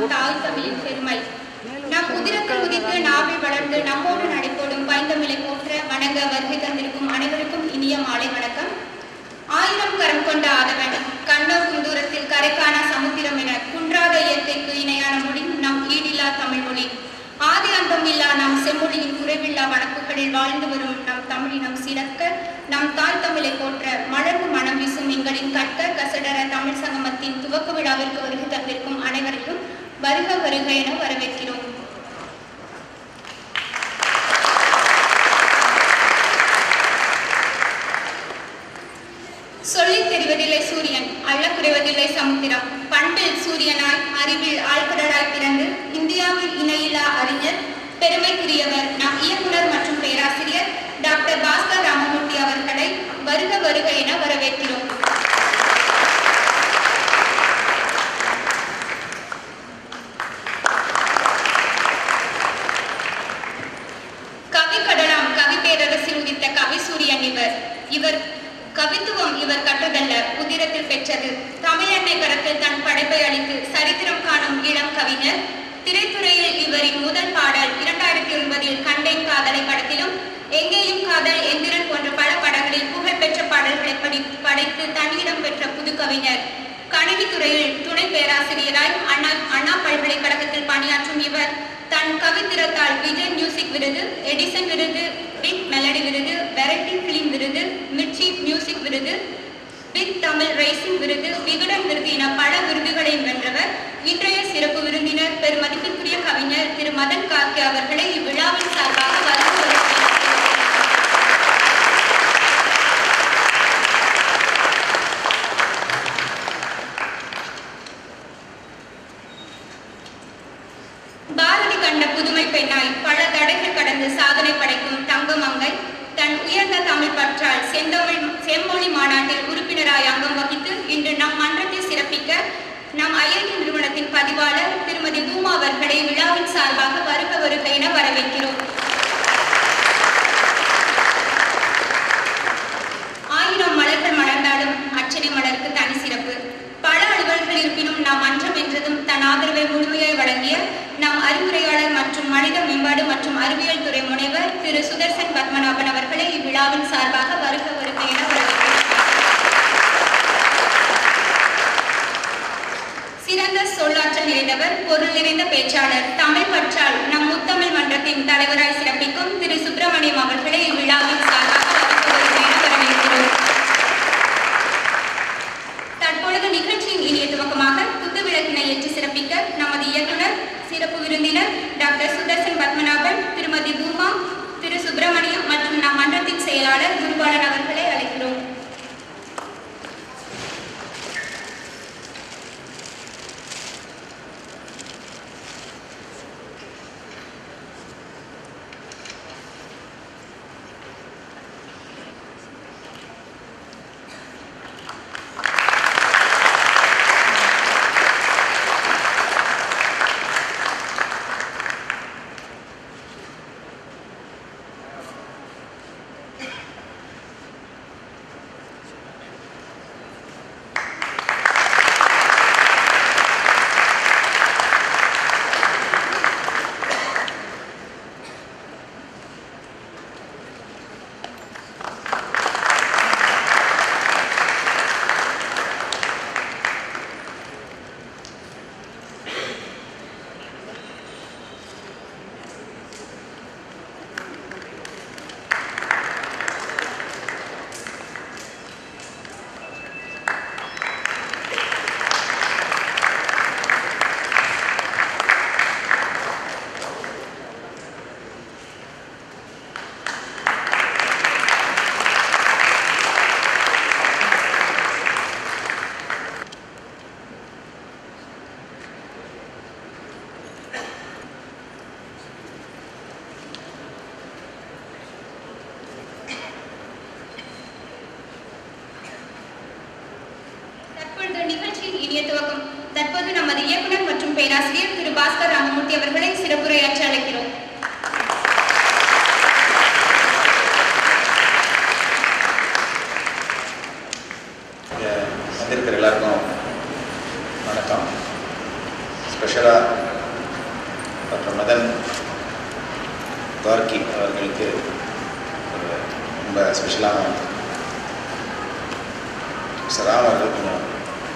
நம் தாய் தமிழின் பெருமை. நம் உதிரத்தில் உதித்து நாவை வளர்ந்து நம்மோடு நடைபோடும் பைந்தமிழை போற்ற வணங்க வருகை தந்திருக்கும் அனைவருக்கும் இனிய மாலை வணக்கம். ஆயிரம் கரம் கொண்ட ஆதவன் கண்ணோக்கும் தூரத்தில் கரைக்கான சமுத்திரம் என குன்றாத இயற்கைக்கு இணையான மொழி நம் ஈடில்லா தமிழ் மொழி. ஆதி அந்தம் இல்லா நம் செம்மொழியின் குறைவில்லா வழக்குகளில் வாழ்ந்து வரும் நம் தமிழினம் சிறக்க நம் தாய் தமிழை போற்ற மலர்ந்து மனம் வீசும் எங்களின் கற்க கசடர தமிழ் சங்கமத்தின் துவக்க விழாவிற்கு வருகை தந்திருக்கும் அனைவரும் வருக வருக என வரவேற்கிறோம் சொல்லித் தெரிவதில்லை சூரியன் அள்ள குறைவதில்லை சமுத்திரம் பண்பில் சூரியனாய் அறிவில் ஆழ்கடலாய் பிறந்து இந்தியாவில் இணையில்லா அறிஞர் பெருமைக்குரியவர் நம் இயக்குனர் மற்றும் பேராசிரியர் டாக்டர் பாஸ்கர் ராமமூர்த்தி அவர்களை வருக வருக என வரவேற்கிறோம் கவி கடலாம் கவி பேரரசில் உதித்த கவி சூரியன் இவர் இவர் கவித்துவம் இவர் கற்றதல்ல உதிரத்தில் பெற்றது தமிழெண்ணை கரத்தில் தன் படைப்பை அளித்து சரித்திரம் காணும் இளம் கவிஞர். திரைத்துறையில் இவரின் முதல் பாடல் இரண்டாயிரத்தி ஒன்பதில் கண்டேன் காதலை படத்திலும் எங்கேயும் காதல் எந்திரன் போன்ற பல படங்களில் புகழ்பெற்ற பாடல்களை படி படைத்து தனியிடம் பெற்ற புது கவிஞர். கணினித்துறையில் துணை பேராசிரியராய் அண்ணா அண்ணா பல்கலைக்கழகத்தில் பணியாற்றும் இவர். தன் கவித்திரத்தால் விஜய் மியூசிக் விருது எடிசன் விருது பிக் மெலடி விருது வெரைட்டி பிலிம் விருது மிர்ச்சி மியூசிக் விருது பிக் தமிழ் ரைசிங் விருது விகடன் விருது என பல விருதுகளையும் வென்றவர் இன்றைய சிறப்பு விருந்தினர். பெருமதிப்பிற்குரிய கவிஞர் திரு மதன் கார்கே அவர்களை இவ்விழாவின் சார்பாக பாரதி கண்ட புதுமை பெண்ணாய் பல தடைகள் கடந்து சாதனை படைக்கும் தங்கமங்கை தன் உயர்ந்த தமிழ் பற்றால் செந்தமிழ் செம்மொழி மாநாட்டில் உறுப்பினராய் அங்கம் வகித்து இன்று நம் மன்றத்தை சிறப்பிக்க நம் ஐஐடி நிறுவனத்தின் பதிவாளர் திருமதி பூமா அவர்களை விழாவின் சார்பாக வருக வருக என வரவேற்கிறோம். ஆயிரம் மலர்கள் மலர்ந்தாலும் அச்சனை மலருக்கு தனி சிறப்பு. பல அலுவல்கள் இருப்பினும் நாம் மன்றம் என்றதும் தன் ஆதரவை முழுமையாய் வழங்கிய நம் அறிவுரையாளர் மற்றும் மனித மேம்பாடு மற்றும் அறிவியல் துறை முனைவர் திரு சுதர்சன் பத்மநாபன் அவர்களை இவ்விழாவின் சார்பாக வருக வருக என வரவேற்கிறோம் சிறந்த சொல்லாற்றல் நிறைந்தவர் பொருள் நிறைந்த பேச்சாளர் தமிழ் பற்றால் நம் முத்தமிழ் மன்றத்தின் தலைவராய் சில திரு சுப்பிரமணியம் அவர்களை இவ்விழாவின் சார்பாக வருக வருக என வரவேற்கிறோம் தற்பொழுது நிகழ்ச்சியின் இனிய துவக்கமாக குத்து விளக்கினை ஏற்றி சிறப்பிக்க நமது இயக்குனர் சிறப்பு விருந்தினர் டாக்டர் சுதர்சன் பத்மநாபன் திருமதி பூமா திரு சுப்பிரமணியம் மற்றும் நம் மன்றத்தின் செயலாளர் குருபாலன் அவர்களை அழைக்கிறோம் தற்பொழுது நிகழ்ச்சியின் இனிய துவக்கம் தற்போது நமது இயக்குனர் மற்றும் பேராசிரியர் திரு பாஸ்கர் ராமமூர்த்தி அவர்களை சிறப்புரையாற்றி அழைக்கிறோம் இங்க வந்திருக்கிற எல்லாருக்கும் வணக்கம் ஸ்பெஷலாக டாக்டர் மதன் கார்கி அவர்களுக்கு ஒரு ரொம்ப ஸ்பெஷலான ராம் அவர்கள் கொஞ்சம்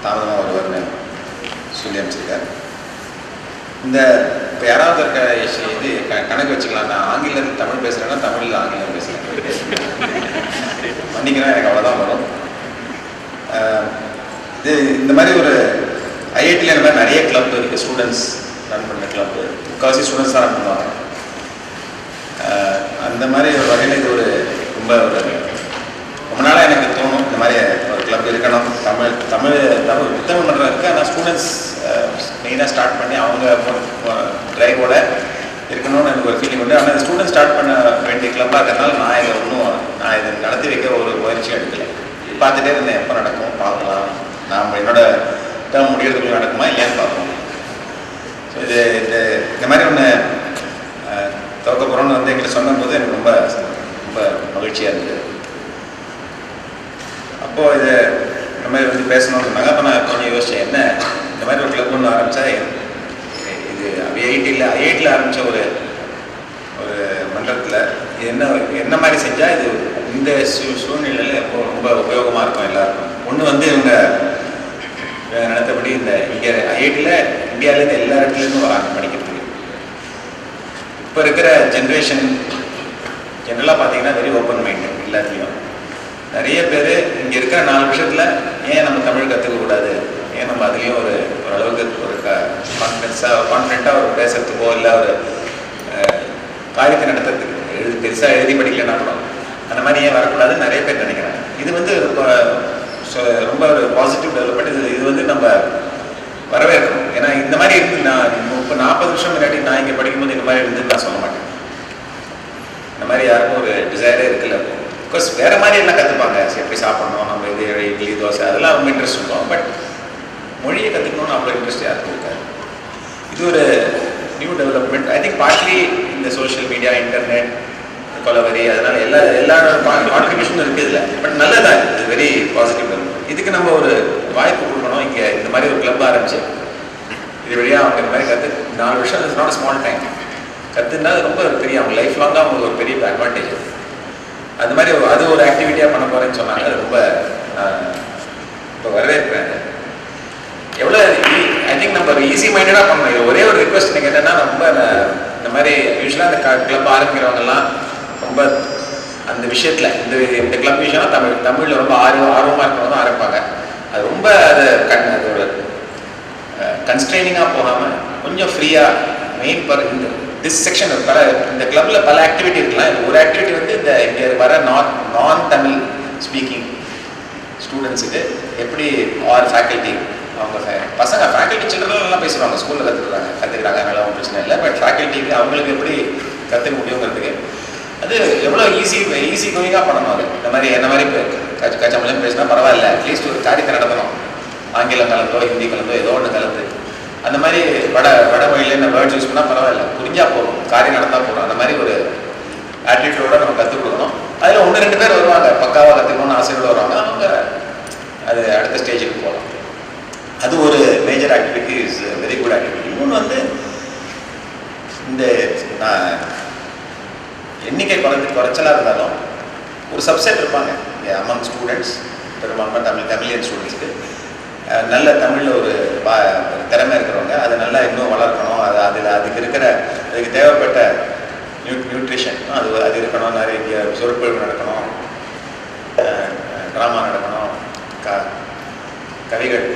தாமதமாக வருவார்னு சொல்லி அமைச்சிருக்காரு இந்த இப்போ யாராவது இருக்க யஷ் இது க- கணக்கு வச்சுக்கலாம் நான் ஆங்கிலம் தமிழ் பேசுகிறேன்னா தமிழில் ஆங்கிலம் பேசுகிறேன் மன்னிக்கிறேன் எனக்கு அவ்வளோதான் வரும் அஹ் இது இந்த மாதிரி ஒரு ஐஐடியில் இந்த மாதிரி நிறைய கிளப் இருக்குது ஸ்டூடெண்ட்ஸ் ரன் பண்ணுற கிளப் முக்கால்வாசி ஸ்டூடெண்ட்ஸ் தான் ரன் பண்ணுவாங்க அந்த மாதிரி ஒரு வகையில் இது ஒரு ரொம்ப ஒரு ரொம்ப நாளாக எனக்கு தோணும். இந்த மாதிரி ஒரு கிளப் இருக்கணும். தமிழ் தமிழ் தமிழ் புத்தகம் பண்ணுறது இருக்குது ஆனால் ஸ்டூடெண்ட்ஸ் மெயினாக ஸ்டார்ட் பண்ணி அவங்க ட்ரைவோட இருக்கணும்னு எனக்கு ஒரு ஃபீலிங் உண்டு. ஆனால் ஸ்டூடெண்ட்ஸ் ஸ்டார்ட் பண்ண வேண்டிய கிளப்பாக இருக்கிறதுனால நான் இதை ஒன்றும் நான் இதை நடத்தி வைக்க ஒரு முயற்சி எடுக்கலை. பார்த்துட்டே இருந்தேன். எப்போ நடக்கும் பார்க்கலாம். நாம் என்னோட டேர்ம் முடியறதுக்குள்ள நடக்குமா இல்லையான்னு பார்ப்போம். ஸோ இது இந்த இந்த மாதிரி ஒன்று துவக்க போகிறோம்னு வந்து எங்கிட்ட சொன்னபோது எனக்கு ரொம்ப ரொம்ப மகிழ்ச்சியாக இருந்தது. அப்போது இது இந்த மாதிரி வந்து பேசணும்னு சொன்னாங்க. அப்போ நான் கொஞ்சம் யோசித்தேன் என்ன இந்த மாதிரி ஒரு கிளப் ஒன்று ஆரம்பித்தா இது ஐஐடியில் ஐஐடியில் ஆரம்பித்த ஒரு ஒரு மன்றத்தில் என்ன என்ன மாதிரி செஞ்சால் இது இந்த சூழ்நிலையில் எப்போ ரொம்ப உபயோகமாக இருக்கும் எல்லாருக்கும். ஒன்று வந்து இவங்க நினைத்தபடி இந்த இங்கே ஐஐடியில் இந்தியாவிலேருந்து எல்லா இடத்துலேருந்து வராங்க படிக்கிறதுக்கு. இப்போ இருக்கிற ஜென்ரேஷன் ஜென்ரலாக பார்த்தீங்கன்னா வெரி ஓப்பன் மைண்டு எல்லாத்தையும். நிறைய பேர் இங்கே இருக்கிற நாலு விஷயத்தில் ஏன் நம்ம தமிழ் கற்றுக்க கூடாது? ஏன் நம்ம அதுலேயும் ஒரு ஓரளவுக்கு ஒரு கான்ஃபிடென்ஸாக கான்ஃபிடென்ட்டாக ஒரு பேசுகிறதுக்கோ இல்லை ஒரு காரியத்தை நடத்துறதுக்கு எழுதி பெருசாக எழுதி படிக்கலன்னா கூட அந்த மாதிரி ஏன் வரக்கூடாதுன்னு நிறைய பேர் நினைக்கிறாங்க. இது வந்து ரொம்ப ரொம்ப ஒரு பாசிட்டிவ் டெவலப்மெண்ட் இது இது வந்து நம்ம வரவேற்கணும். ஏன்னா இந்த மாதிரி இருந்து நான் இப்போ நாற்பது வருஷம் முன்னாடி நான் இங்கே படிக்கும்போது இந்த மாதிரி இருந்து நான் சொல்ல மாட்டேன். இந்த மாதிரி யாருக்கும் ஒரு டிசைரே இருக்குல்ல பிகாஸ் வேறு மாதிரி எல்லாம் கற்றுப்பாங்க எப்படி சாப்பிடணும் நம்ம இது இட்லி தோசை அதெல்லாம் ரொம்ப இன்ட்ரெஸ்ட் இருக்கும். பட் மொழியை கற்றுக்கணும்னு அவ்வளோ இன்ட்ரெஸ்ட் யாருக்கும் இருக்காது. இது ஒரு new development I think partly இந்த சோஷியல் மீடியா இன்டர்நெட் கொலவரி அதனால எல்லா எல்லா கான்ட்ரிபியூஷனும் இருக்குது இதில் பட் நல்லதான் இது வெரி பாசிட்டிவ் இதுக்கு நம்ம ஒரு வாய்ப்பு கொடுக்கணும். இங்கே இந்த மாதிரி ஒரு கிளப் ஆரம்பிச்சு இது வழியாக அவங்க இந்த மாதிரி கற்று நாலு வருஷம் இட்ஸ் நாட் ஸ்மால் டைம் கற்றுனா ரொம்ப பெரிய அவங்க லைஃப் லாங்காக அவங்களுக்கு ஒரு பெரிய அட்வான்டேஜ் அது மாதிரி அது ஒரு ஆக்டிவிட்டியாக பண்ண போகிறேன்னு சொன்னாங்க. அது ரொம்ப இப்போ வரவேற்பேன் எவ்வளோ ஐ திங்க் நம்ம ஈஸி மைண்டடாக பண்ணணும். ஒரே ஒரு ரிக்வஸ்ட் நீங்கள் என்னென்னா ரொம்ப இந்த மாதிரி யூஸ்வலாக இந்த கிளப் ஆரம்பிக்கிறவங்கலாம் ரொம்ப அந்த விஷயத்தில் இந்த இந்த கிளப் விஷயம்னா தமிழ் தமிழில் ரொம்ப ஆர்வம் ஆர்வமாக இருக்கிறவங்க தான் ஆரம்பிப்பாங்க. அது ரொம்ப அது கண் அதோட கன்ஸ்ட்ரெயினிங்காக கன்ஸ்ட்ரைனிங்காக போகாமல் கொஞ்சம் ஃப்ரீயாக மெயின் பர் இந்த திஸ் செக்ஷன் பல இந்த கிளப்பில் பல ஆக்டிவிட்டி இருக்கலாம். இந்த ஒரு ஆக்டிவிட்டி வந்து இந்த இங்கே வர நான் நான் தமிழ் ஸ்பீக்கிங் ஸ்டூடெண்ட்ஸுக்கு எப்படி ஆர் ஃபேக்கல்ட்டி அவங்க பசங்க ஃபேக்கல்ட்டி சில்ட்ரன்லாம் பேசுவாங்க. ஸ்கூலில் கற்றுக்குறாங்க கற்றுக்குறாங்க அதனால ஒன்றும் பிரச்சனை இல்லை. பட் ஃபேக்கல்ட்டிக்கு அவங்களுக்கு எப்படி கற்றுக்க முடியுங்கிறதுக்கு அது எவ்வளோ ஈஸி ஈஸி கோயிங்காக பண்ணணும் அது. இந்த மாதிரி என்ன மாதிரி இப்போ கச்ச கச்சமலம் பேசினா பரவாயில்ல. அட்லீஸ்ட் ஒரு காரியத்தை நடத்தணும் ஆங்கிலம் கலந்தோ ஹிந்தி கலந்தோ ஏதோ ஒன்று கலந்து. அந்த மாதிரி வட வடமொழியில் என்ன வேர்ட்ஸ் யூஸ் பண்ணால் பரவாயில்ல. புரிஞ்சால் போகும் காரியம் நடந்தால் போகிறோம் அந்த மாதிரி ஒரு ஆட்டிடியூடோட நம்ம கற்றுக் கொடுக்கணும். அதில் ஒன்று ரெண்டு பேர் வருவாங்க. பக்காவாக கற்றுக்கணும்னு ஆசையோடு வருவாங்க. அவங்க அது அடுத்த ஸ்டேஜுக்கு போகலாம். அது ஒரு major activity is very good activity இன்னொன்று வந்து இந்த நான் எண்ணிக்கை குறைஞ்சு குறைச்சலாக இருந்தாலும் ஒரு சப்செட் இருப்பாங்க. அமங் ஸ்டூடெண்ட்ஸ் பெரும்பான்மை தமிழ் தமிழியன் ஸ்டூடெண்ட்ஸ்க்கு நல்ல தமிழில் ஒரு பா திறமை இருக்கிறவங்க அதை நல்லா இன்னும் வளர்க்கணும். அது அதில் அதுக்கு இருக்கிற அதுக்கு தேவைப்பட்ட நியூ நியூட்ரிஷன் அது அது இருக்கணும். நிறைய சொற்பொழிவு நடக்கணும். ட்ராமா நடக்கணும். க கவிகள்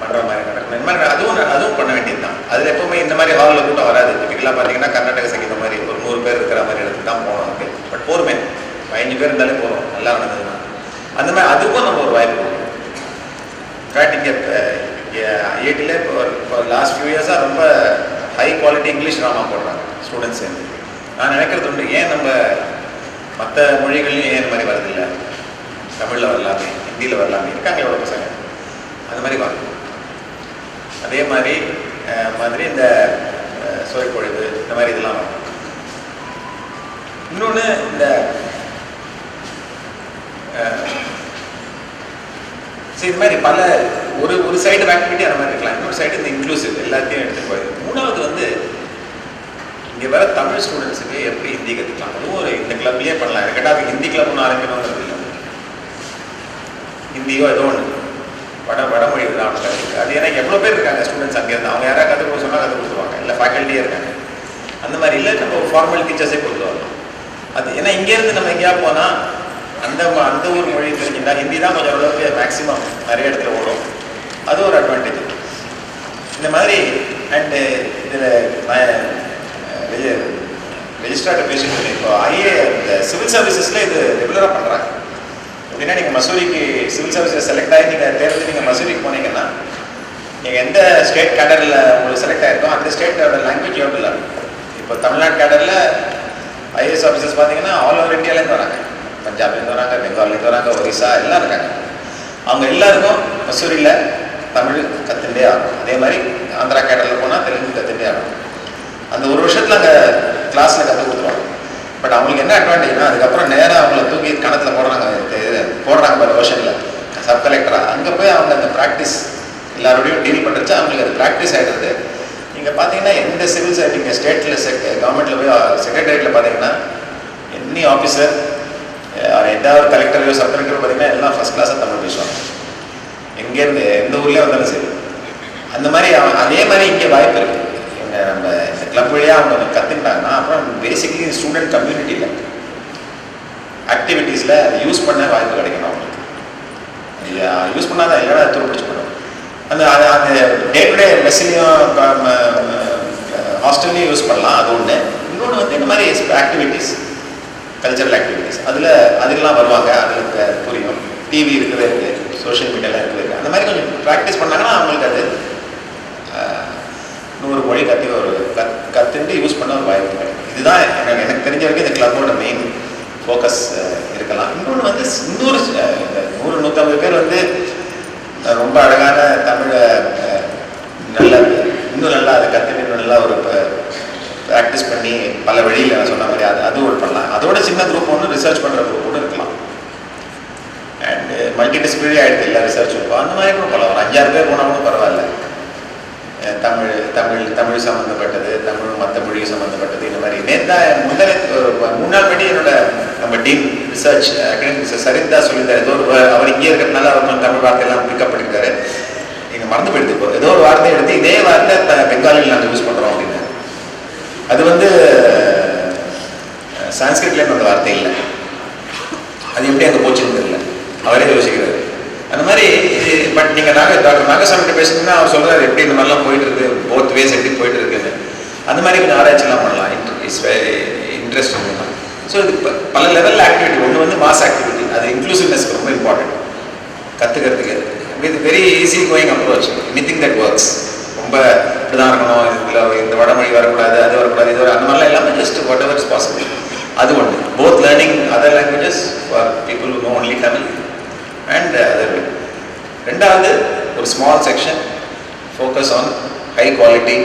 பண்ணுற பண்ற மாதிரி நடக்கணும் இந்த மாதிரி அதுவும் அதுவும் பண்ண வேண்டியது தான் அதில் எப்பவுமே இந்த மாதிரி ஹாலில் கூட்டம் வராது. டிபிக்கலாக பார்த்தீங்கன்னா கர்நாடக சங்கீதம் மாதிரி ஒரு நூறு பேர் இருக்கிற மாதிரி இடத்துக்கு தான் போகணும் அதுக்கு பட் போருமே. பதினஞ்சு பேர் இருந்தாலே போகிறோம் நல்லா நடந்ததுன்னா. அந்த மாதிரி அதுக்கும் நம்ம ஒரு வாய்ப்பு கரெக்டிங்க ஏட்டில் இங்கே இப்போ இப்போ லாஸ்ட் ஃபியூ இயர்ஸாக ரொம்ப ஹை குவாலிட்டி இங்கிலீஷ் ட்ராமா போடுறாங்க ஸ்டூடெண்ட்ஸ் சேர்ந்து. நான் நினைக்கிறது உண்டு ஏன் நம்ம மற்ற மொழிகள்லையும் ஏன் இந்த மாதிரி வரதில்லை தமிழில் வரலாமே ஹிந்தியில் வரலாமே இருக்காங்க எவ்வளோ பசங்க. அந்த மாதிரி வரணும். அதே மாதிரி மாதிரி இந்த அஹ், சொற்பொழிவு இந்த மாதிரி இதெல்லாம் வரும். இன்னொன்று இந்த சரி இது மாதிரி பல ஒரு ஒரு சைடு ஆக்டிவிட்டி அந்த மாதிரி இருக்கலாம். இன்னொரு சைடு இந்த இன்க்ளூசிவ் எல்லாத்தையும் எடுத்து போயிடுது மூணாவது வந்து இங்கே வர தமிழ் ஸ்டூடெண்ட்ஸுக்கு எப்படி ஹிந்தி கற்றுக்கலாம் அதுவும் ஒரு இந்த கிளப்லேயே பண்ணலாம். கேட்டால் அது ஹிந்தி கிளப் ஒன்று ஆரம்பிக்கணுங்கிறது இல்லை. ஹிந்தியோ ஏதோ ஒன்று வட வடமொழி தான் அது ஏன்னா எவ்வளோ பேர் இருக்காங்க ஸ்டூடெண்ட்ஸ் அங்கேருந்து? அவங்க யாராவது கற்றுக் கொடுக்க சொன்னால் கற்றுக் கொடுத்துருவாங்க. இல்லை ஃபேக்கல்ட்டியே இருக்காங்க. அந்த மாதிரி இல்லை நம்ம ஃபார்மல் டீச்சர்ஸே கொண்டு வரலாம். அது ஏன்னா இங்கேருந்து நம்ம எங்கேயா போனால் அந்த அந்த ஒரு மொழி தெரிஞ்சுட்டா ஹிந்தி தான் கொஞ்சம் அளவுக்கு மேக்ஸிமம் நிறைய இடத்துல ஓடும். அது ஒரு அட்வான்டேஜ் இந்த மாதிரி அண்டு இதில் ரெஜிஸ்ட்ரார்ட்ட பேசிட்டு இப்போ ஐஏ இந்த சிவில் சர்வீசஸில் இது ரெகுலராக பண்ணுறாங்க எப்படின்னா நீங்கள் மசூரிக்கு சிவில் சர்வீஸில் செலக்ட் ஆகி நீங்கள் தேர்ந்து நீங்கள் மசூரிக்கு போனீங்கன்னா நீங்கள் எந்த ஸ்டேட் கேடரில் உங்களுக்கு செலக்ட் ஆகிருக்கோ அந்த ஸ்டேட்டோட லாங்குவேஜ் எவ்வளோ இல்லை. இப்போ தமிழ்நாடு கேடரில் ஐஏஎஸ் ஆஃபீஸர்ஸ் பார்த்தீங்கன்னா ஆல் ஓவர் இந்தியாவிலேருந்து வராங்க. பஞ்சாப்லேருந்து வராங்க பெங்கால்லேருந்து வராங்க ஒரிசா எல்லாம் இருக்காங்க. அவங்க எல்லாருக்கும் மசூரியில் தமிழ் கற்றுட்டே ஆகும் அதே மாதிரி ஆந்திரா கேடரில் போனால் தெலுங்கு கற்றுட்டே ஆகும் அந்த ஒரு வருஷத்தில் அங்கே கிளாஸில் கற்றுக் பட் அவங்களுக்கு என்ன அட்வான்டேஜ்னா அதுக்கப்புறம் நேராக அவங்கள தூக்கி கணத்தில் போடுறாங்க. போடுறாங்க பாரு ஓஷனில் சப் கலெக்டராக அங்கே போய் அவங்க அந்த ப்ராக்டிஸ் எல்லாரோடையும் டீல் பண்ணுறச்சு அவங்களுக்கு அது ப்ராக்டிஸ் ஆகிடுறது நீங்கள் பார்த்தீங்கன்னா எந்த சிவில் சர்வீஸ் நீங்கள் ஸ்டேட்டில் செக் கவர்மெண்ட்டில் போய் செக்ரட்டரியேட்டில் பார்த்தீங்கன்னா எனி ஆஃபீஸர் எந்த ஒரு கலெக்டரையோ சப் கலெக்டரோ பார்த்தீங்கன்னா எல்லாம் ஃபஸ்ட் கிளாஸாக தமிழ் பேசுவாங்க. எங்கேருந்து எந்த ஊர்லேயே வந்தாலும் சரி. அந்த மாதிரி அதே மாதிரி இங்கே வாய்ப்பு இருக்குது நம்ம இந்த கிளப் வழியாக அவங்க கற்றுக்கிட்டாங்கன்னா அப்புறம் பேசிக்லி ஸ்டூடெண்ட் கம்யூனிட்டியில் ஆக்டிவிட்டீஸில் அதை யூஸ் பண்ண வாய்ப்பு கிடைக்கணும் அவங்களுக்கு. யூஸ் பண்ணால் தான் எல்லாரும் துருப்பிடிச்சு போடும் அந்த அது அந்த டே டு டே மெஸ்ஸையும் ஹாஸ்டல்லையும் யூஸ் பண்ணலாம். அது ஒன்று இன்னொன்று வந்து இந்த மாதிரி ஆக்டிவிட்டீஸ் கல்ச்சரல் ஆக்டிவிட்டீஸ் அதில் அதுக்கெல்லாம் வருவாங்க. அதுக்கு புரியும். டிவி இருக்கிறது இருக்குது சோஷியல் மீடியாலாம் இருக்குது. அந்த மாதிரி கொஞ்சம் ப்ராக்டிஸ் பண்ணாங்கன்னா அவங்களுக்கு அது நூறு மொழி கற்று ஒரு கத் யூஸ் பண்ண ஒரு வாய்ப்பு கிடைக்கும் இதுதான் எனக்கு எனக்கு தெரிஞ்ச வரைக்கும் இந்த கிளப்போட மெயின் ஃபோக்கஸ் இருக்கலாம். இன்னொன்று வந்து இன்னொரு இந்த நூறு நூற்றம்பது பேர் வந்து ரொம்ப அழகான தமிழை நல்ல இன்னும் நல்லா அதை கற்றுட்டு இன்னும் நல்லா ஒரு ப்ராக்டிஸ் பண்ணி பல வழியில் நான் சொன்ன மாதிரி அது அது ஒரு பண்ணலாம். அதோட சின்ன குரூப் ஒன்று ரிசர்ச் பண்ணுற குரூப் கூட இருக்கலாம். அண்ட் மல்டி டிசிப்ளினரி ஆகிடுது எல்லா ரிசர்ச்சும் அந்த மாதிரி கூட போகலாம் ஒரு அஞ்சாறு பேர் போனால் கூட பரவாயில்ல. தமிழ் தமிழ் சம்மந்தப்பட்டது தமிழ் மற்ற மொழி சம்மந்தப்பட்டது இந்த மாதிரி நேத்தா முந்தன முன்னாள் படி முன்னாடி என்னோட நம்ம டீம் ரிசர்ச் அகடமிக் சரிந்தா சொல்லியிருந்தார் ஏதோ ஒரு அவர் இங்கே இருக்கிறதுனால அவர் கொஞ்சம் தமிழ் வார்த்தையெல்லாம் பிக்கப் பண்ணியிருக்காரு நீங்கள் மறந்து போயிடுது இப்போ. ஏதோ ஒரு வார்த்தையை எடுத்து இதே வார்த்தை த- பெங்காலியில் நாங்கள் யூஸ் பண்ணுறோம் அப்படின்னு. அது வந்து சான்ஸ்கிரிட்லேருந்து அந்த வார்த்தை இல்லை. அது எப்படி அங்கே போச்சுன்னு தெரியல. அவரே யோசிக்கிறார். அந்த மாதிரி இது பட் நீங்கள் நாக டாக்டர் நாகசாமிகிட்ட பேசுனீங்கன்னா அவர் சொல்கிறார் எப்படி இந்த மாதிரிலாம் போயிட்டு இருக்கு போத் வேஸ் எப்படி போயிட்டு இருக்குன்னு அந்த மாதிரி கொஞ்சம் ஆராய்ச்சிலாம் பண்ணலாம். இட்ஸ் இன்ட்ரெஸ்டிங் ஸோ இது பல லெவலில் ஆக்டிவிட்டி ஒன்று வந்து மாஸ் ஆக்டிவிட்டி அது இன்க்ளூசிவ்னஸ்க்கு ரொம்ப இம்பார்ட்டன்ட் கற்றுக்கிறதுக்கு இது very easy going approach anything that works ரொம்ப இப்படிதான் இருக்கணும். இதில் இந்த வடமொழி வரக்கூடாது அது வரக்கூடாது இது வர- அந்த மாதிரிலாம் எல்லாமே just whatever is possible அது ஒன்று both learning other languages for people no only Tamil and other uh, ரெண்டாவது ஒரு small section focus on high quality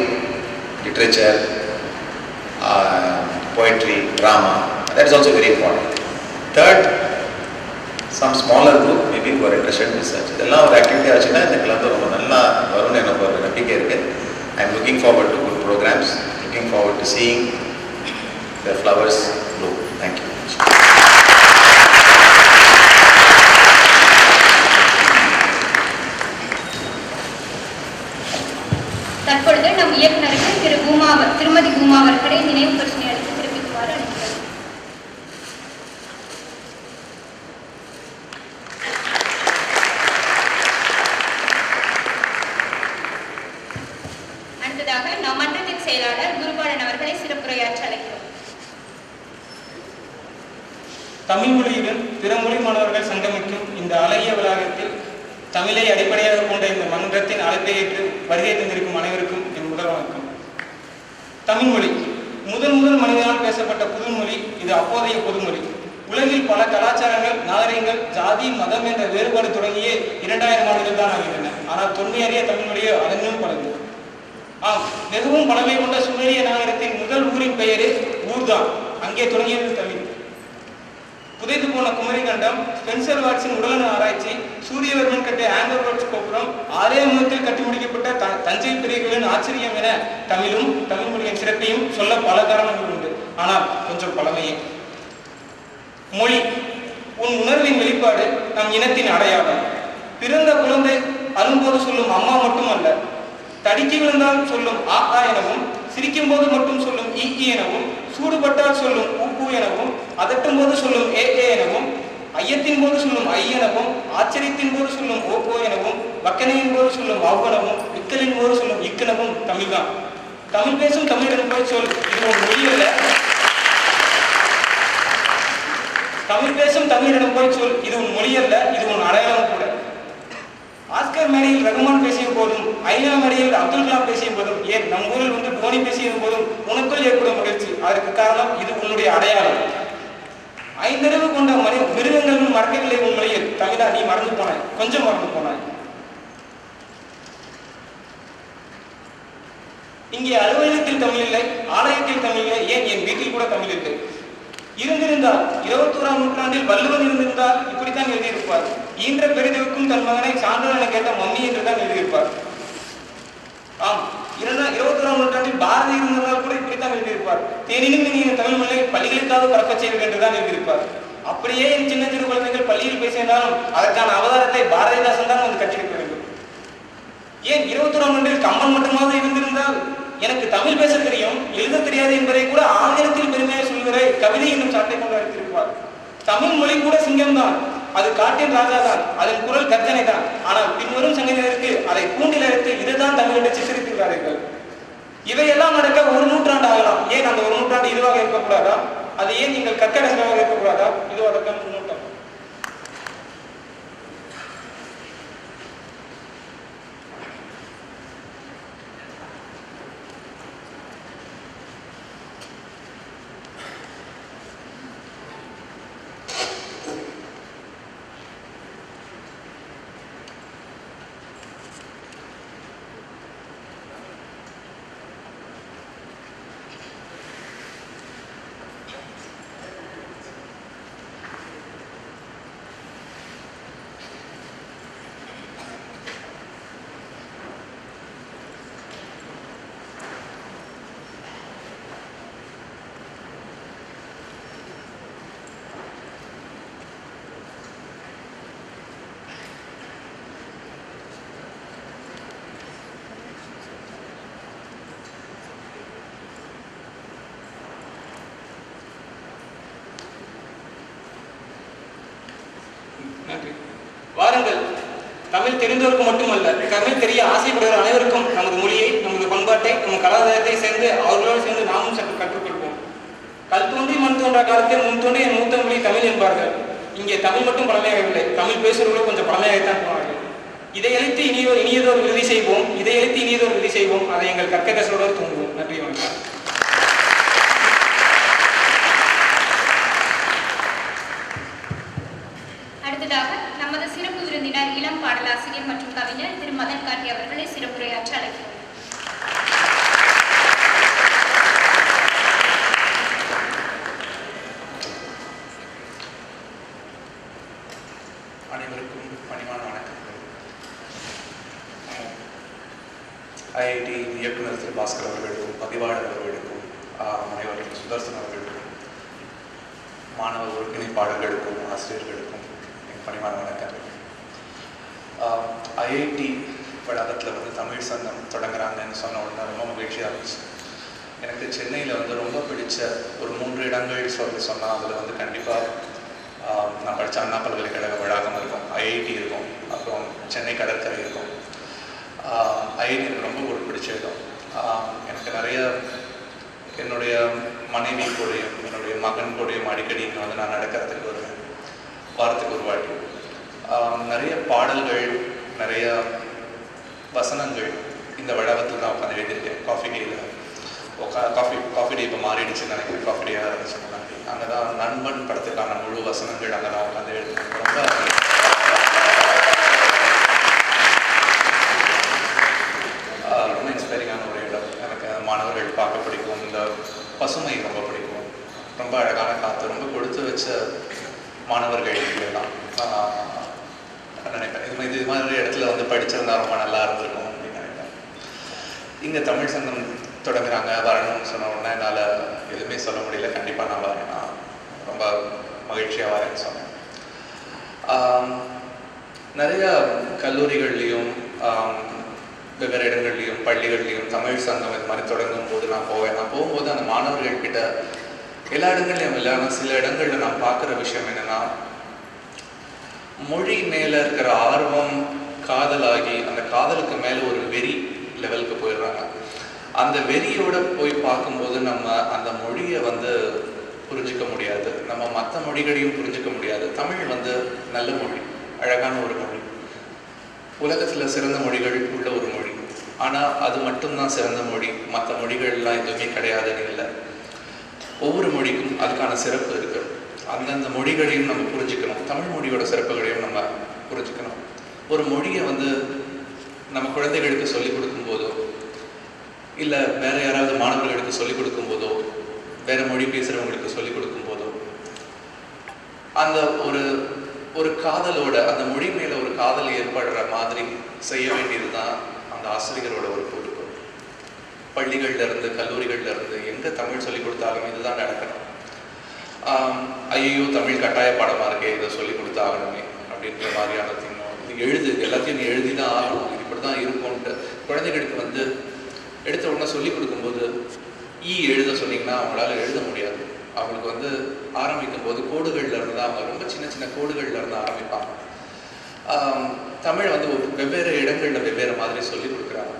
literature poetry, drama. That is also very important. Third, some smaller group maybe who are interested in research. இதெல்லாம் ஒரு ஆக்டிவிட்டியாக வச்சுன்னா இந்த club ரொம்ப நல்லா வரும்னு எனக்கு ஒரு நம்பிக்கை இருக்குது I am looking forward to good programs looking forward to seeing the flowers blue thank you தற்பொழுது நம் இயக்குனருக்கு திரு பூமா அவர்- திருமதி பூமா அவர்களை நினைவு பிரச்சனை அளித்து தெரிவிக்குமாறு அழைக்கிறேன் அடுத்ததாக நம் மன்றத்தின் செயலாளர் குருபாலன் அவர்களை சிறப்புரையாற்ற அழைக்கிறோம் தமிழ் மொழியுடன் பிற மொழி மாணவர்கள் சங்கமிக்கும் இந்த அழகிய வளாகத்தில் தமிழை அடிப்படையாக கொண்ட இந்த மன்றத்தின் அழைப்பை ஏற்று வருகை தந்திருக்கும் அனைவருக்கும் என் முதல் வணக்கம் தமிழ் மொழி முதல் முதல் மனிதனால் பேசப்பட்ட புதுமொழி இது அப்போதைய பொதுமொழி. உலகில் பல கலாச்சாரங்கள் நாகரிகங்கள் ஜாதி மதம் என்ற வேறுபாடு தொடங்கியே இரண்டாயிரம் ஆண்டுகள் தான் ஆகின்றன. ஆனால் தொன்மையறிய தமிழ் மொழியோ அதனும் பழகு ஆம் மிகவும் பழமை கொண்ட சுமேரிய நகரத்தின் முதல் ஊரின் பெயரே ஊர்தான். அங்கே தொடங்கியது தமிழ். புதைந்து போன குமரிகண்டம் ஸ்பென்சர் வாட்ஸின் உடல்நல ஆராய்ச்சி சூரியவர்மன் கட்டிய ஆங்கர் ரோட்ஸ் கோபுரம் ஆரே முகத்தில் கட்டி முடிக்கப்பட்ட த- தஞ்சை பெரியகளின் ஆச்சரியம் என தமிழும் தமிழ் மொழியின் சிறப்பையும் சொல்ல பல காரணங்கள் உண்டு. ஆனால் கொஞ்சம் பழமையே. மொழி உன் உணர்வின் வெளிப்பாடு நம் இனத்தின் அடையாளம். பிறந்த குழந்தை அரும்போது சொல்லும் அம்மா மட்டுமல்ல தடிக்கி விழுந்தால் சொல்லும் ஆ ஆ எனவும் சிரிக்கும் போது மட்டும் சொல்லும் இ எனவும் சூடுபட்டால் சொல்லும் உப்பு எனவும் அதட்டும் போது சொல்லும் ஏ ஏ எனவும் ஐயத்தின் போது சொல்லும் ஐ எனவும் ஆச்சரியத்தின் போது சொல்லும் ஓப்போ எனவும் வக்கனையின் போது சொல்லும் அவ்வனவும் இக்கலின் போது சொல்லும் இக்கனவும் தமிழ்தான். தமிழ் பேசும் தமிழிடம் போய் சொல் இது ஒரு மொழி அல்ல. தமிழ் பேசும் தமிழிடம் போய் சொல். இது உன் மொழி அல்ல இது உன் அடையாளம் கூட. ஆஸ்கர் மேடையில் ரகுமான் பேசிய போதும் ஐநா மேடையில் அப்துல் கலாம் பேசிய போதும் ஏன் நம் ஊரில் வந்து தோனி பேசிய போதும் உனக்குள் ஏற்படும் மகிழ்ச்சி. அதற்கு காரணம் இது உன்னுடைய அடையாளம். ஐந்தறிவு கொண்ட மனி மிருகங்களும் மறக்கவில்லை உன் மொழியில். தமிழா நீ மறந்து போனாய். கொஞ்சம் மறந்து போனாய். இங்கே அலுவலகத்தில் தமிழ் இல்லை ஆலயத்தில் தமிழ் இல்லை ஏன் என் வீட்டில் கூட தமிழ் இல்லை? இருந்திருந்தால் இருபத்தோராம் நூற்றாண்டில் வள்ளுவன் இருந்திருந்தால் இப்படித்தான் எழுதியிருப்பார். ஈன்ற பெரிதவுக்கும் தன் மகனை சான்றோர் கேட்ட மம்மி என்றுதான் எழுதியிருப்பார். ஆம் இருந்தால் இருபத்தோராம் நூற்றாண்டில் பாரதி இருந்திருந்தால் கூட இப்படித்தான் எழுதியிருப்பார். தேனினும் நீங்கள் தமிழ் மொழியை பள்ளிகளுக்காக பரப்பச் செய்வீர்கள் என்றுதான் எழுதியிருப்பார். அப்படியே என் சின்ன சிறு குழந்தைகள் பள்ளியில் பேசியிருந்தாலும் அதற்கான அவதாரத்தை பாரதிதாசன் தான் வந்து கட்டியிருக்க வேண்டும். ஏன் இருபத்தோராம் நூற்றில் கம்பன் மட்டுமாவது இருந்திருந்தால்? எனக்கு தமிழ் பேச தெரியும் எழுத தெரியாது என்பதை கூட ஆங்கிலத்தில் பெருமையாக கவிதை என்னும் சாட்டை கொண்டு அழைத்திருப்பார். தமிழ் மொழி கூட சிங்கம்தான். அது காட்டின் ராஜா தான் அதன் குரல் கர்ஜனை தான் ஆனால் பின்வரும் சங்கத்தினருக்கு அதை கூண்டில் அழைத்து இதுதான் தமிழ் என்று சித்தரித்திருக்கிறார்கள் இவையெல்லாம் நடக்க ஒரு நூற்றாண்டு ஆகலாம். ஏன் அந்த ஒரு நூற்றாண்டு இதுவாக இருக்கக்கூடாதா? அது ஏன் நீங்கள் கற்கடங்களாக இருக்கக்கூடாதா? இது அதற்கான முன்னோட்டம் நன்றி வாருங்கள் தமிழ் தெரிந்தவருக்கு மட்டுமல்ல தமிழ் தெரிய ஆசைப்படுகிற அனைவருக்கும் நமது மொழியை நமது பண்பாட்டை நம் கலாச்சாரத்தை சேர்ந்து அவர்களோடு சேர்ந்து நாமும் சற்று கற்றுக்கொள்வோம். கல் தோன்றி மண் தோன்றா காலத்தில் முன் தோன்றி என் மூத்த மொழி தமிழ் என்பார்கள். இங்கே தமிழ் மட்டும் பழமையாகவில்லை தமிழ் பேசுகிறவர்களும் கொஞ்சம் பழமையாகத்தான் போனார்கள். இதை அழைத்து இனியோ இனியதோர் விருதி செய்வோம் இதை அழைத்து இனியதோர் விருதி செய்வோம் அதை எங்கள் கற்கதசோடு தூங்குவோம். நன்றி வணக்கம் அடுத்ததாக நமது சிறப்பு விருந்தினர் இளம் பாடலாசிரியர் மற்றும் கவிஞர் திரு மதன் கார்த்தி அவர்களை சிறப்புரையாற்ற அழைக்கிறோம் அனைவருக்கும் பணிவான வணக்கங்கள் ஐஐடி இயக்குனர் திரு பாஸ்கர் அவர்களுக்கும் பதிவாளர் அவர்களுக்கும் ஆஹ், முனைவர் அவர்களுக்கும் மாணவ ஒருங்கிணைப்பாளர்களுக்கும் ஆசிரியர்களுக்கும் என் பணிவான வணக்கங்கள். ஐஐடி வளாகத்தில் வந்து தமிழ் சங்கம் தொடங்குறாங்கன்னு சொன்ன உடனே ரொம்ப மகிழ்ச்சியாக இருந்துச்சு. எனக்கு சென்னையில் வந்து ரொம்ப பிடிச்ச ஒரு மூன்று இடங்கள் சொல்லி சொன்னால் அதில் வந்து கண்டிப்பாக நான் படித்த அண்ணா பல்கலைக்கழக வளாகம் இருக்கும் ஐஐடி இருக்கும் அப்புறம் சென்னை கடற்கரை இருக்கும். ஐஐடி எனக்கு ரொம்ப ஒரு பிடிச்ச இடம். ஆஹ் எனக்கு நிறைய என்னுடைய மனைவி கூடயும் என்னுடைய மகன் கூடயும் அடிக்கடி இங்கே வந்து நான் நடக்கிறதுக்கு வருவேன். வாரத்துக்கு ஒரு வாட்டி. நிறைய பாடல்கள் நிறைய வசனங்கள் இந்த வளாகத்தில் தான் உட்காந்து எழுதியிருக்கேன். காஃபி டேயில் உட்கா காஃபி காஃபி டே இப்போ மாறிடுச்சுன்னு நினைக்கிறேன். காஃபி டேயாக இருந்துச்சு முன்னாடி அங்கே தான் நண்பன் படத்துக்கான முழு வசனங்கள் அங்கே தான் உட்காந்து எழுதினேன் ரொம்ப ஆஹ் ரொம்ப இன்ஸ்பைரிங்கான ஒரு இடம் எனக்கு மாணவர்கள் பார்க்க பிடிக்கும் இந்த பசுமை ரொம்ப அழகான காற்று ரொம்ப கொடுத்து வச்ச மாணவர்கள் எல்லாம் நினைப்பேன். இது மாதிரி இது மாதிரி இடத்துல வந்து படிச்சிருந்தா ரொம்ப நல்லா இருந்திருக்கும் அப்படின்னு நினைப்பேன். இங்கே தமிழ் சங்கம் தொடங்குறாங்க வரணும்னு சொன்ன உடனே என்னால் எதுவுமே சொல்ல முடியல. கண்டிப்பாக நான் வரேன். நான் ரொம்ப மகிழ்ச்சியாக வரேன்னு சொன்னேன். நிறையா நிறைய கல்லூரிகள்லேயும் வெவ்வேறு இடங்கள்லையும் பள்ளிகள்லையும் தமிழ் சங்கம் இது மாதிரி தொடங்கும் போது நான் போவேன். நான் போகும்போது அந்த மாணவர்கள் கிட்ட எல்லா இடங்கள்லையும் இல்லை. ஆனால் சில இடங்கள்ல நான் பார்க்குற விஷயம் என்னன்னா மொழி மேல இருக்கிற ஆர்வம் காதலாகி அந்த காதலுக்கு மேல ஒரு வெறி லெவலுக்கு போயிடுறாங்க. அந்த வெறியோட போய் பார்க்கும்போது நம்ம அந்த மொழியை வந்து புரிஞ்சுக்க முடியாது. நம்ம மற்ற மொழிகளையும் புரிஞ்சுக்க முடியாது. தமிழ் வந்து நல்ல மொழி அழகான ஒரு மொழி. உலகத்துல சிறந்த மொழிகள் உள்ள ஒரு மொழி. ஆனா அது மட்டும்தான் சிறந்த மொழி. மற்ற மொழிகள்லாம் எதுவுமே கிடையாதுன்னு இல்லை. ஒவ்வொரு மொழிக்கும் அதுக்கான சிறப்பு இருக்கு அந்தந்த மொழிகளையும் நம்ம புரிஞ்சுக்கணும். தமிழ் மொழியோட சிறப்புகளையும் நம்ம புரிஞ்சுக்கணும். ஒரு மொழியை வந்து நம்ம குழந்தைகளுக்கு சொல்லிக் கொடுக்கும் போதோ இல்லை வேற யாராவது மாணவர்களுக்கு சொல்லிக் கொடுக்கும் போதோ வேற மொழி பேசுறவங்களுக்கு சொல்லிக் கொடுக்கும் போதோ அந்த ஒரு ஒரு காதலோட அந்த மொழி மேல ஒரு காதல் ஏற்படுற மாதிரி செய்ய வேண்டியதுதான் அந்த ஆசிரியரோட ஒரு பொருள் பள்ளிகள்ல இருந்து கல்லூரிகள்ல இருந்து எங்க தமிழ் சொல்லி கொடுத்தாலும் இதுதான் நடக்கணும். ஐயோ தமிழ் கட்டாய பாடமா இருக்கே இதை சொல்லி கொடுத்தாகணுமே அப்படின்ற மாதிரியான திங்கம். இது எழுது எல்லாத்தையும் நீ எழுதி தான் ஆகணும். இப்படி தான் இருக்கும்ன்ட்டு குழந்தைகளுக்கு வந்து எடுத்த உடனே சொல்லி கொடுக்கும்போது ஈ எழுத சொன்னீங்கன்னா அவங்களால எழுத முடியாது. அவங்களுக்கு வந்து ஆரம்பிக்கும் போது கோடுகள்ல இருந்து தான் அவங்க ரொம்ப சின்ன சின்ன கோடுகள்ல இருந்து ஆரம்பிப்பாங்க. தமிழ் வந்து ஒரு வெவ்வேறு இடங்கள்ல வெவ்வேறு மாதிரி சொல்லி கொடுக்குறாங்க.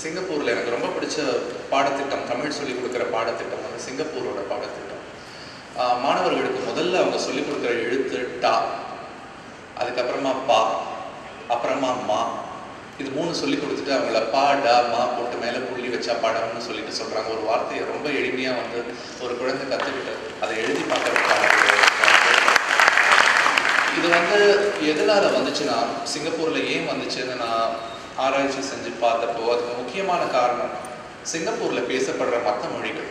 சிங்கப்பூர்ல எனக்கு ரொம்ப பிடிச்ச பாடத்திட்டம் தமிழ் சொல்லிக் கொடுக்குற பாடத்திட்டம் வந்து சிங்கப்பூரோட பாடத்திட்டம். மாணவர்களுக்கு முதல்ல அவங்க சொல்லிக் கொடுக்குற எழுத்து டா அதுக்கப்புறமா பா அப்புறமா மா இது மூணு சொல்லி கொடுத்துட்டு அவங்கள பா டா மா போட்டு மேலே புள்ளி வச்சா படம்னு சொல்லிட்டு சொல்றாங்க. ஒரு வார்த்தையை ரொம்ப எளிமையாக வந்து ஒரு குழந்தை கற்றுக்கிட்டு அதை எழுதி பார்க்கறதுக்கான இது வந்து எதனால் வந்துச்சுன்னா சிங்கப்பூர்ல ஏன் வந்துச்சுன்னு நான் ஆராய்ச்சி செஞ்சு பார்த்தப்போ அதுக்கு முக்கியமான காரணம் சிங்கப்பூரில் பேசப்படுற மற்ற மொழிகள்.